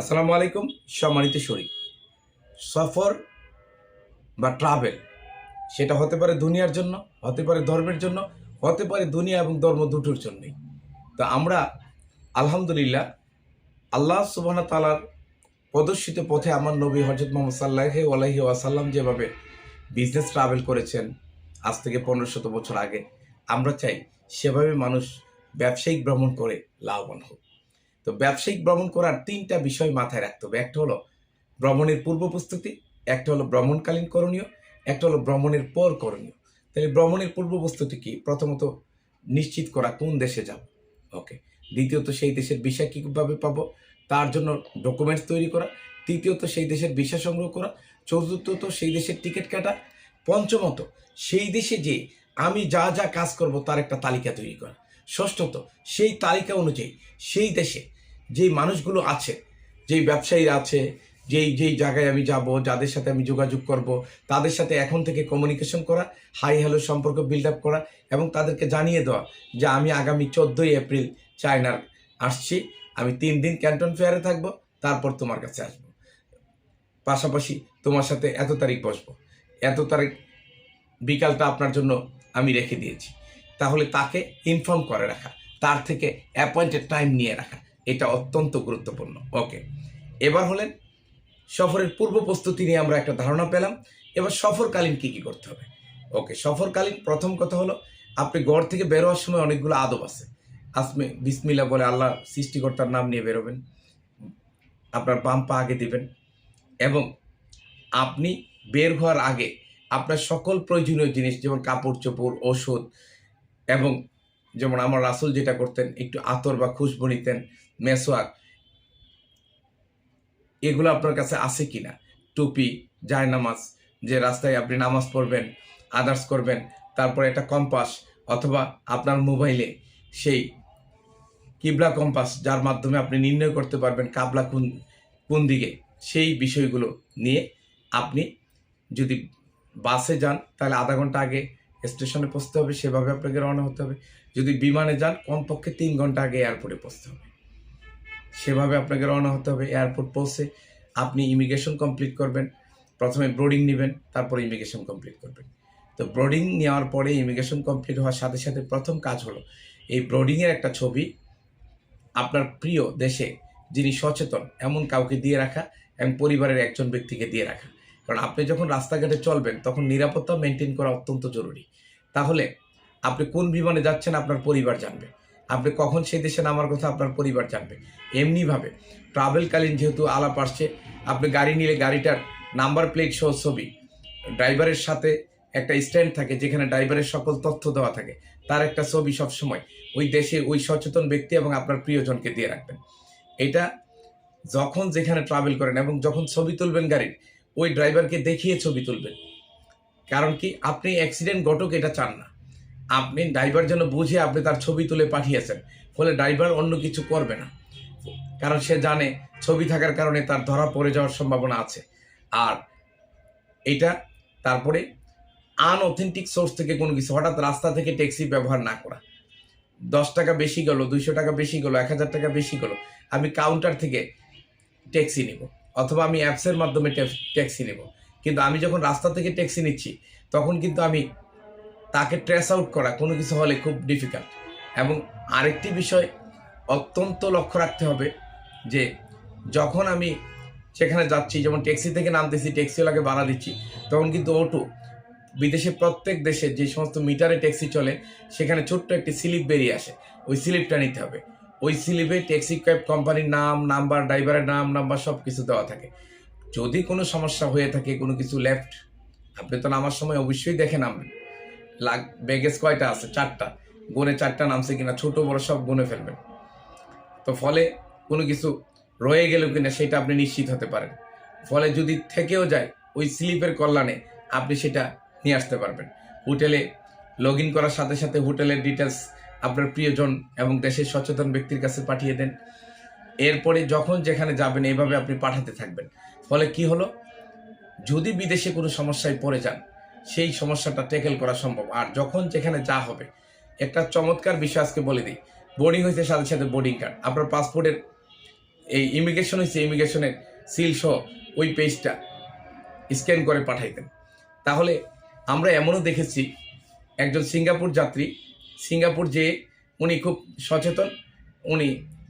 আসসালামু আলাইকুম, সম্মানিত শরীর। সফর বা ট্রাভেল সেটা হতে পারে দুনিয়ার জন্য, হতে পারে ধর্মের জন্য, হতে পারে দুনিয়া এবং ধর্ম দুটোর জন্যই। তো আমরা, আলহামদুলিল্লাহ, আল্লাহ সুবাহ তালার প্রদর্শিত পথে আমার নবী হজরত মোহাম্মদ সাল্লাহ আলহি ওয়াসাল্লাম যেভাবে বিজনেস ট্রাভেল করেছেন, আজ থেকে পনেরো শত বছর আগে, আমরা চাই সেভাবে মানুষ ব্যবসায়িক ভ্রমণ করে লাভবান হোক। তো ব্যবসায়িক ভ্রমণ করার তিনটা বিষয় মাথায় রাখতে হবে। একটা হলো ভ্রমণের পূর্ব প্রস্তুতি, একটা হলো ভ্রমণকালীন করণীয়, একটা হলো ভ্রমণের পর করণীয়। তাহলে ভ্রমণের পূর্ব প্রস্তুতি কি? প্রথমত নিশ্চিত করা কোন দেশে যাব। ওকে। দ্বিতীয়ত সেই দেশের ভিসা কীভাবে পাবো? তার জন্য ডকুমেন্টস তৈরি করা। তৃতীয়ত সেই দেশের ভিসা সংগ্রহ করা। চতুর্থত সেই দেশের টিকিট কাটা। পঞ্চমত সেই দেশে যে আমি যা যা কাজ করব তার একটা তালিকা তৈরি করা। ষষ্ঠত সেই তালিকা অনুযায়ী সেই দেশে যেই মানুষগুলো আছে, যেই ব্যবসায়ীরা আছে, যেই যেই জায়গায় আমি যাব, যাদের সাথে আমি যোগাযোগ করব, তাদের সাথে এখন থেকে কমিউনিকেশন করা হাই হ্যালো সম্পর্ক বিল্ড আপ করা এবং তাদেরকে জানিয়ে দেওয়া যে আমি আগামী চোদ্দোই এপ্রিল চায়নার আসছি, আমি তিন দিন ক্যান্টন ফেয়ারে থাকব, তারপর তোমার কাছে আসব। পাশাপাশি তোমার সাথে এত তারিখ বসবো। এত তারিখ বিকালটা আপনার জন্য আমি রেখে দিয়েছি। তাহলে তাকে ইনফর্ম করে রাখা, তার থেকে অ্যাপয়েন্টেড টাইম নিয়ে রাখা। এটা অত্যন্ত গুরুত্বপূর্ণ। ওকে এবার হলেন, সফরের পূর্ব প্রস্তুতি নিয়ে আমরা একটা ধারণা পেলাম। এবার সফরকালীন কি কি করতে হবে? ওকে সফরকালীন প্রথম কথা হলো, আপনি ঘর থেকে বেরোয়ার সময় অনেকগুলো আদব আছে। আসমে বিসমিল্লা বলে আল্লাহ সৃষ্টিকর্তার নাম নিয়ে বেরোবেন, আপনার বাম পা আগে দিবেন এবং আপনি বের হওয়ার আগে আপনার সকল প্রয়োজনীয় জিনিস যেমন কাপড় চোপড়, ওষুধ এবং যেমন আমার রাসুল যেটা করতেন, একটু আতর বা খুশবু নিতেন মেসোয়াক এগুলো আপনার কাছে আছে কিনা? টুপি জায় নামাজ যে রাস্তায় আপনি নামাজ পড়বেন আদার্স করবেন, তারপরে একটা কম্পাস অথবা আপনার মোবাইলে সেই কিবলা কম্পাস যার মাধ্যমে আপনি নির্ণয় করতে পারবেন কাবলা কোন কোন দিকে। সেই বিষয়গুলো নিয়ে আপনি যদি বাসে যান, তাহলে আধা ঘণ্টা আগে স্টেশনে পৌঁছতে হবে, সেভাবে আপনাকে রওনা হতে হবে। যদি বিমানে যান, কমপক্ষে তিন ঘণ্টা আগে এয়ারপোর্টে পৌঁছতে হবে। সেভাবে আপনাকে রওনা হতে হবে এয়ারপোর্ট পৌঁছে আপনি ইমিগ্রেশন কমপ্লিট করবেন, প্রথমে ব্রোডিং নেবেন, তারপরে ইমিগ্রেশন কমপ্লিট করবেন। তো ব্রোডিং নেওয়ার পরে ইমিগ্রেশন কমপ্লিট হওয়ার সাথে সাথে প্রথম কাজ হলো, এই ব্রোডিংয়ের একটা ছবি আপনার প্রিয় দেশে যিনি সচেতন, এমন কাউকে দিয়ে রাখা এবং পরিবারের একজন ব্যক্তিকে দিয়ে রাখা। কারণ আপনি যখন রাস্তাঘাটে চলবেন, তখন নিরাপত্তা মেনটেন করা অত্যন্ত জরুরি। তাহলে আপনি কোন বিমানে যাচ্ছেন আপনার পরিবার জানবে। আপনি কখন সেই দেশে নামার কথা আপনার পরিবার জানবে। এমনিভাবে ট্রাভেলকালীন যেহেতু আলাপ আসছে, আপনি গাড়ি নিলে গাড়িটার নাম্বার প্লেট সহ ছবি ড্রাইভারের সাথে একটা স্ট্যান্ড থাকে যেখানে ড্রাইভারের সকল তথ্য দেওয়া থাকে, তার একটা ছবি সবসময় ওই দেশে ওই সচেতন ব্যক্তি এবং আপনার প্রিয়জনকে দিয়ে রাখবেন। এটা যখন যেখানে ট্রাভেল করেন এবং যখন ছবি তুলবেন গাড়ির, ওই ড্রাইভারকে দেখিয়ে ছবি তুলবেন। কারণ কি, আপনি অ্যাক্সিডেন্ট ঘটক এটা চান না। আপনি ড্রাইভার যেন বুঝে আপনি তার ছবি তুলে পাঠিয়েছেন, ফলে ড্রাইভার অন্য কিছু করবে না। কারণ সে জানে ছবি থাকার কারণে তার ধরা পড়ে যাওয়ার সম্ভাবনা আছে। আর এটা তারপরে আনঅথেন্টিক সোর্স থেকে কোনো কিছু, হঠাৎ রাস্তা থেকে ট্যাক্সি ব্যবহার না করা। দশ টাকা বেশি গেল, দুইশো টাকা বেশি গেল, এক হাজার টাকা বেশি গেল, আমি কাউন্টার থেকে ট্যাক্সি নেব, অথবা আমি অ্যাপসের মাধ্যমে ট্যাক্সি নেব। কিন্তু আমি যখন রাস্তা থেকে ট্যাক্সি নিচ্ছি, তখন কিন্তু আমি তাকে ট্রেস আউট করা কোনো কিছু হলে খুব ডিফিকাল্ট এবং আরেকটি বিষয় অত্যন্ত লক্ষ্য রাখতে হবে যে যখন আমি সেখানে যাচ্ছি, যেমন ট্যাক্সি থেকে নামতেছি ট্যাক্সিওয়ালাকে ভাড়া দিচ্ছি, তখন কিন্তু অটো বিদেশে প্রত্যেক দেশে যে সমস্ত মিটারে ট্যাক্সি চলে, সেখানে ছোট্ট একটি স্লিপ বেরিয়ে আসে। ওই স্লিপটা নিতে হবে। ওই স্লিপে ট্যাক্সি ক্যাব কোম্পানির নাম নাম্বার ড্রাইভারের নাম নাম্বার সব কিছু দেওয়া থাকে। যদি কোনো সমস্যা হয়ে থাকে, কোনো কিছু লেফট আপনি তো নামার সময় অবশ্যই দেখে নামবেন। লাগ ব্যাগেজ কয়টা আছে? চারটা। গুনে চারটা নামছে কিনা, ছোট, বড় সব গুনে ফেলবেন তো ফলে কোনো কিছু রয়ে গেল কিনা সেটা আপনি নিশ্চিত হতে পারেন। ফলে যদি থেকেও যায়, ওই স্লিপের কল্যাণে আপনি সেটা নিয়ে আসতে পারবেন। হোটেলে লগ ইন করার সাথে সাথে হোটেলের ডিটেলস আপনার প্রিয়জন এবং দেশের সচেতন ব্যক্তির কাছে পাঠিয়ে দেন। এরপরে যখন যেখানে যাবেন, এইভাবে আপনি পাঠাতে থাকবেন। ফলে কি হলো? যদি বিদেশে কোনো সমস্যায় পড়ে যান সেই সমস্যাটা ট্যাকেল করা সম্ভব। আর যখন যেখানে যা হবে, একটা চমৎকার বিষয় আজকে বলে দিই। বোর্ডিং হয়েছে সাথে সাথে বোর্ডিং কার্ড আপনার পাসপোর্টের এই ইমিগ্রেশন হয়েছে ইমিগ্রেশনের সিল সহ ওই পেজটা স্ক্যান করে পাঠাইতেন তাহলে আমরা এমনও দেখেছি, একজন সিঙ্গাপুর যাত্রী, সিঙ্গাপুর যে উনি খুব সচেতন, উনি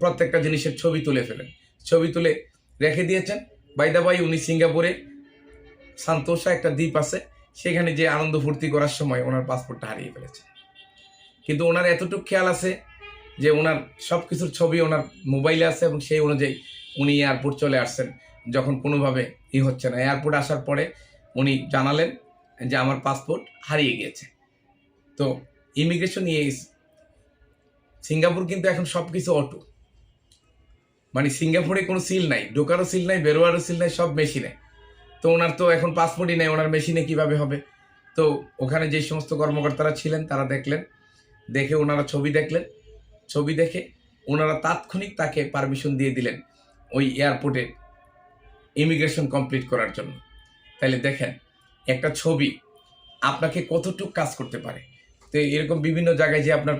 প্রত্যেকটা জিনিসের ছবি তুলে ফেলেন। ছবি তুলে রেখে দিয়েছেন। বাইদাবাই উনি সিঙ্গাপুরে, সান্তোসা একটা দ্বীপ আছে সেখানে যে আনন্দ ফুর্তি করার সময় ওনার পাসপোর্টটা হারিয়ে ফেলেছে। কিন্তু ওনার এতটুকু খেয়াল আছে যে ওনার সব কিছুর ছবি ওনার মোবাইলে আছে এবং সেই অনুযায়ী উনি এয়ারপোর্ট চলে আসছেন। যখন কোনোভাবে ই হচ্ছে না। এয়ারপোর্ট আসার পরে উনি জানালেন যে আমার পাসপোর্ট হারিয়ে গিয়েছে। তো ইমিগ্রেশন ইয়েস সিঙ্গাপুর কিন্তু এখন সব কিছু অটো। মানে সিঙ্গাপুরে কোনো সিল নাই, ঢোকারও সিল নাই, বেরোয়ারও সিল নাই, সব মেশিনে। তো ওনার তো এখন পাসপোর্টই নেই, ওনার মেশিনে কীভাবে হবে? তো ওখানে যে সমস্ত কর্মকর্তারা ছিলেন, তারা দেখলেন, দেখে ওনারা ছবি দেখলেন। ছবি দেখে ওনারা তাৎক্ষণিক তাকে পারমিশন দিয়ে দিলেন ওই এয়ারপোর্টে ইমিগ্রেশন কমপ্লিট করার জন্য। তাহলে দেখেন, একটা ছবি আপনাকে কতটুকু কাজ করতে পারে? তো এরকম বিভিন্ন জায়গায় যে আপনার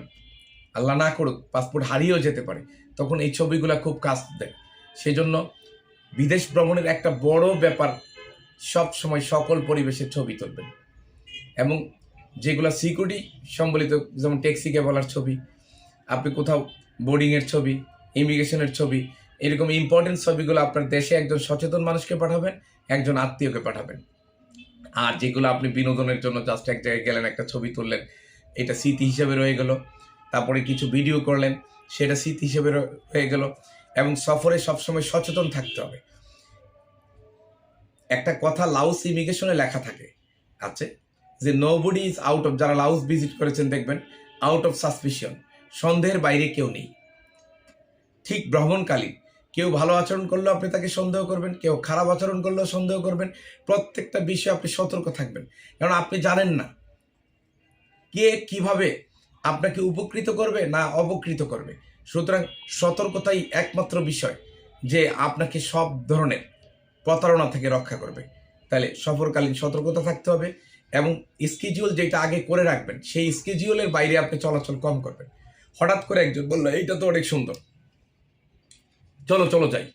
আল্লাহ না করুক পাসপোর্ট হারিয়েও যেতে পারে, তখন এই ছবিগুলো খুব কাজ দেয়। সেজন্য বিদেশ ভ্রমণের একটা বড় ব্যাপার সব সময় সকল পরিবেশের ছবি তুলবেন। এবং যেগুলো সিকিউরিটি সম্বলিত, যেমন ট্যাক্সিকে বলার ছবি, আপনি কোথাও বোর্ডিংয়ের ছবি ইমিগ্রেশনের ছবি, এরকম ইম্পর্টেন্ট ছবিগুলো আপনার দেশে একজন সচেতন মানুষকে পাঠাবেন, একজন আত্মীয়কে পাঠাবেন। আর যেগুলো আপনি বিনোদনের জন্য জাস্ট এক জায়গায় গেলেন, একটা ছবি তুললেন, এটা স্মৃতি হিসেবে রয়ে গেল, তারপরে কিছু ভিডিও করলেন, সেটা স্মৃতি হিসেবে হয়ে গেল, এবং সফরে সবসময় সচেতন থাকতে হবে। একটা কথা লাউস ইমিগ্রেশনে লেখা থাকে। আছে? যে nobody is out of যারা লাউস ভিজিট করেছেন, দেখবেন আউট অফ সাসপিশন সন্দেহের বাইরে কেউ নেই। ঠিক ভ্রমণকালীন। কেউ ভালো আচরণ করলেও আপনি তাকে সন্দেহ করবেন, কেউ খারাপ আচরণ করলেও সন্দেহ করবেন। প্রত্যেকটা বিষয়ে আপনি সতর্ক থাকবেন। কারণ আপনি জানেন না কে কীভাবে আপনাকে উপকৃত করবে না অপকৃত করবে। সুতরাং সতর্কতাই একমাত্র বিষয় যে আপনাকে সব ধরনের প্রতারণা থেকে রক্ষা করবে। তাহলে সফরকালীন সতর্কতা থাকতে হবে এবং স্কেজিউল যেটা আগে করে রাখবেন, সেই স্কেজিউলের বাইরে আপনি চলাচল কম করবেন। হঠাৎ করে একজন বলল, এইটা তো অনেক সুন্দর। চলো চলো যাই।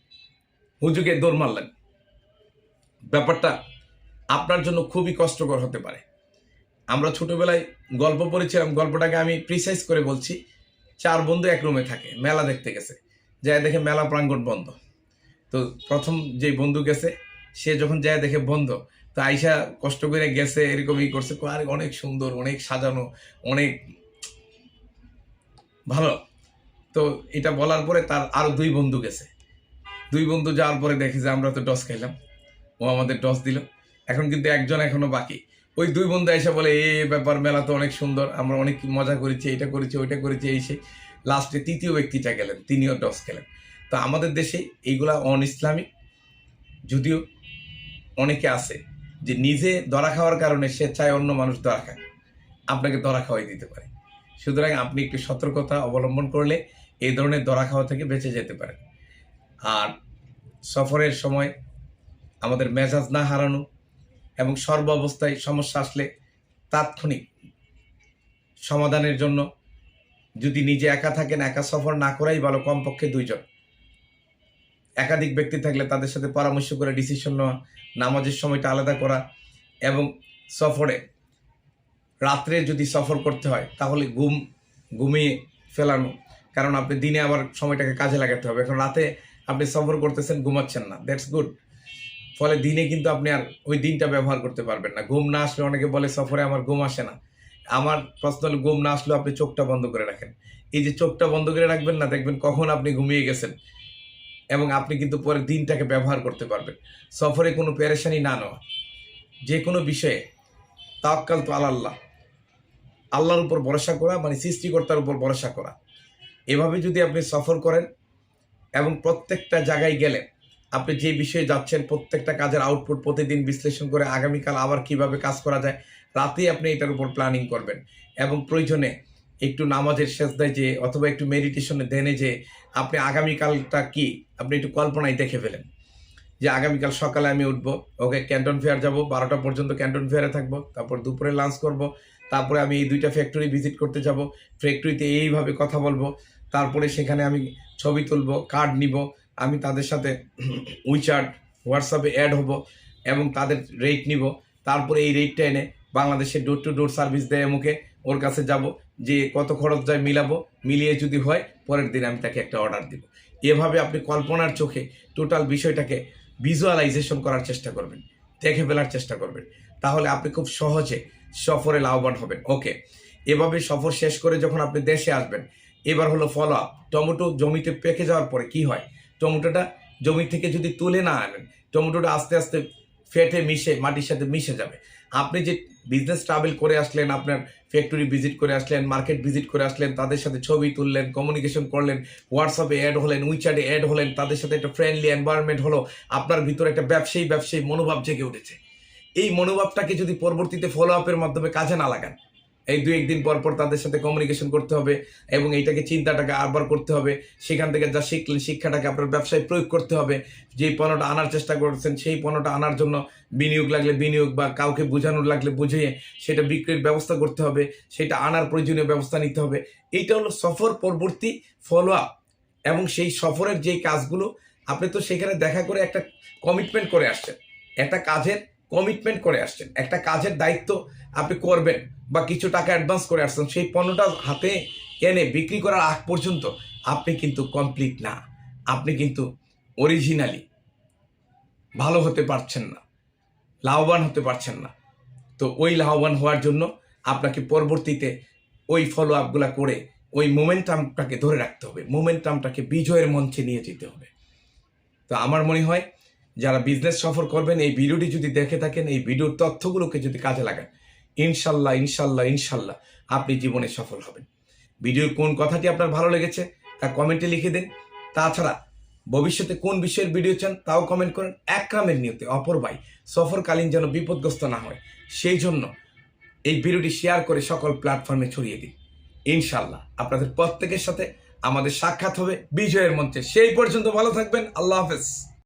হুজুকে দৌড় মারলেন। ব্যাপারটা আপনার জন্য খুবই কষ্টকর হতে পারে। আমরা ছোটবেলায় গল্প পড়েছিলাম, গল্পটাকে আমি প্রিসাইজ করে বলছি। চার বন্ধু এক রুমে থাকে, মেলা দেখতে গেছে। যাই দেখে মেলা প্রাঙ্গণ বন্ধ। তো প্রথম যে বন্ধু গেছে, সে যখন যায় দেখে বন্ধ, তো আইসা কষ্ট করে গেছে, এরকমই করছে। আর অনেক সুন্দর, অনেক সাজানো, অনেক ভালো। তো এটা বলার পরে তার আরও দুই বন্ধু গেছে। দুই বন্ধু যাওয়ার পরে দেখে যে আমরা তো ডস খাইলাম। ও আমাদের ডস দিল। এখন কিন্তু একজন এখনও বাকি। ওই দুই বন্ধু এসে বলে, এ ব্যাপার, মেলা তো অনেক সুন্দর, আমরা অনেক মজা করেছি, এটা করেছি, ওইটা করেছি, এই সেই। লাস্টে তৃতীয় ব্যক্তিটা গেলেন, তিনিও ডস খেলেন। তো আমাদের দেশে এইগুলা অন ইসলামিক যদিও অনেকে আছে যে নিজে ধরা খাওয়ার কারণে সে চায় অন্য মানুষ ধরা খায়। আপনাকে ধরা খাওয়াই দিতে পারে। সুতরাং আপনি একটু সতর্কতা অবলম্বন করলে এই ধরনের ধরা খাওয়া থেকে বেঁচে যেতে পারেন। আর সফরের সময় আমাদের মেজাজ না হারানো এবং সর্ব অবস্থায় সমস্যা আসলে তাৎক্ষণিক সমাধানের জন্য যদি নিজে একা থাকেন, একা সফর না করাই ভালো, কমপক্ষে দুইজন। একাধিক ব্যক্তি থাকলে তাদের সাথে পরামর্শ করে ডিসিশন নেওয়া, নামাজের সময়টা আলাদা করা এবং সফরে রাত্রে যদি সফর করতে হয় তাহলে ঘুম, ঘুমিয়ে ফেলানো। কারণ আপনি দিনে আবার সময়টাকে কাজে লাগাতে হবে। এখন রাতে আপনি সফর করতেছেন, ঘুমাচ্ছেন না। দ্যাটস গুড ফলে দিনে কিন্তু আপনি আর ওই দিনটা ব্যবহার করতে পারবেন না। ঘুম না আসলে অনেকে বলে সফরে আমার ঘুম আসে না। আমার প্রশ্ন হলো, ঘুম না আসলেও আপনি চোখটা বন্ধ করে রাখেন। এই যে চোখটা বন্ধ করে রাখবেন না, দেখবেন কখন আপনি ঘুমিয়ে গেছেন। এবং আপনি কিন্তু পরে দিনটাকে ব্যবহার করতে পারবেন। সফরে কোনো পেরেশানি না নেওয়া। যে কোনো বিষয়ে তাক্কাল তো আল্লাহ। আল্লাহর উপর ভরসা করা মানে সৃষ্টিকর্তার উপর ভরসা করা। এভাবে যদি আপনি সফর করেন এবং প্রত্যেকটা জায়গায় গেলে আপনি যে বিষয়ে যাচ্ছেন, প্রত্যেকটা কাজের আউটপুট প্রতিদিন বিশ্লেষণ করে আগামীকাল আবার কীভাবে কাজ করা যায়, রাতেই আপনি এটার উপর প্ল্যানিং করবেন। এবং প্রয়োজনে একটু নামাজের শেষদায় যে, অথবা একটু মেডিটেশনে দেনে যে, আপনি আগামীকালটা কি? আপনি একটু কল্পনায় দেখে ফেলেন। যে, আগামীকাল সকালে আমি উঠবো, ওকে ক্যান্টন ফেয়ার যাব, বারোটা পর্যন্ত ক্যান্টন ফেয়ারে থাকব, তারপর দুপুরে লাঞ্চ করব, তারপরে আমি এই দুইটা ফ্যাক্টরি ভিজিট করতে যাব ফ্যাক্টরিতে এইভাবে কথা বলব, তারপরে সেখানে আমি ছবি তুলবো কার্ড নিব, আমি তাদের সাথে উইচার্ট হোয়াটসঅ্যাপে অ্যাড হব এবং তাদের রেট নিব, তারপরে এই রেটটা এনে বাংলাদেশে ডোর টু ডোর সার্ভিস দেয় মুখে ওর কাছে যাব, যে কত খরচ যায় মিলাবো, মিলিয়ে যদি হয়, পরের দিন আমি তাকে একটা অর্ডার দিব। এভাবে আপনি কল্পনার চোখে টোটাল বিষয়টাকে ভিজুয়ালাইজেশন করার চেষ্টা করবেন, দেখে ফেলার চেষ্টা করবেন। তাহলে আপনি খুব সহজে সফরে লাভবান হবেন। ওকে, এভাবে সফর শেষ করে যখন আপনি দেশে আসবেন, এবার হলো ফলো আপ টমেটো জমিতে পেকে যাওয়ার পরে কি হয়? টমেটোটা জমি থেকে যদি তুলে না আনেন, টমেটোটা আস্তে আস্তে ফেটে মিশে, মাটির সাথে মিশে যাবে। আপনি যে বিজনেস ট্রাভেল করে আসলেন, আপনার ফ্যাক্টরি ভিজিট করে আসলেন মার্কেট ভিজিট করে আসলেন, তাদের সাথে ছবি তুললেন কমিউনিকেশন করলেন হোয়াটসঅ্যাপে অ্যাড হলেন উইচ্যাটে অ্যাড হলেন, তাদের সাথে একটা ফ্রেন্ডলি এনভায়রনমেন্ট হলো, আপনার ভিতরে একটা ব্যবসায়ী ব্যবসায়ী মনোভাব জেগে উঠেছে। এই মনোভাবটাকে যদি পরবর্তীতে ফলো আপের মাধ্যমে কাজে না লাগান এই দু একদিন পর পর তাদের সাথে কমিউনিকেশন করতে হবে এবং এইটাকে চিন্তাটাকে আবার করতে হবে। সেখান থেকে যা শিখলেন শিক্ষাটাকে আপনার ব্যবসায় প্রয়োগ করতে হবে। যেই পণ্যটা আনার চেষ্টা করছেন, সেই পণ্যটা আনার জন্য বিনিয়োগ লাগলে বিনিয়োগ বা কাউকে বোঝানোর লাগলে বুঝিয়ে সেটা বিক্রির ব্যবস্থা করতে হবে, সেটা আনার প্রয়োজনীয় ব্যবস্থা নিতে হবে। এইটা হলো সফর পরবর্তী ফলো আপ এবং সেই সফরের যেই কাজগুলো, আপনি তো সেখানে দেখা করে একটা কমিটমেন্ট করে আসছেন। একটা কাজের কমিটমেন্ট করে আসছেন। একটা কাজের দায়িত্ব আপনি করবেন বা কিছু টাকা অ্যাডভান্স করে আসছেন, সেই পণ্যটা হাতে এনে বিক্রি করার আগ পর্যন্ত আপনি কিন্তু কমপ্লিট না। আপনি কিন্তু অরিজিনালি ভালো হতে পারছেন না, লাভবান হতে পারছেন না। তো ওই লাভবান হওয়ার জন্য আপনাকে পরবর্তীতে ওই ফলো আপগুলা করে ওই মোমেন্টামটাকে ধরে রাখতে হবে। মোমেন্টামটাকে বিজয়ের মঞ্চে নিয়ে যেতে হবে। তো আমার মনে হয় যারা বিজনেস সফর করবেন, এই ভিডিওটি যদি দেখে থাকেন, এই ভিডিওর তথ্যগুলোকে যদি কাজে লাগান, ইনশাল্লাহ ইনশাল্লাহ ইনশাল্লাহ আপনি জীবনে সফল হবেন। ভিডিওর কোন কথাটি আপনার ভালো লেগেছে, তা কমেন্টে লিখে দিন। তাছাড়া, ভবিষ্যতে কোন বিষয়ের ভিডিও চান, তাও কমেন্ট করেন। একরামের নিয়তে অপর ভাই সফরকালীন যেন বিপদগ্রস্ত না হয়, সেই জন্য এই ভিডিওটি শেয়ার করে সকল প্ল্যাটফর্মে ছড়িয়ে দিন। ইনশাল্লাহ আপনাদের প্রত্যেকের সাথে আমাদের সাক্ষাৎ হবে বিজয়ের মঞ্চে। সেই পর্যন্ত ভালো থাকবেন। আল্লাহ হাফেজ।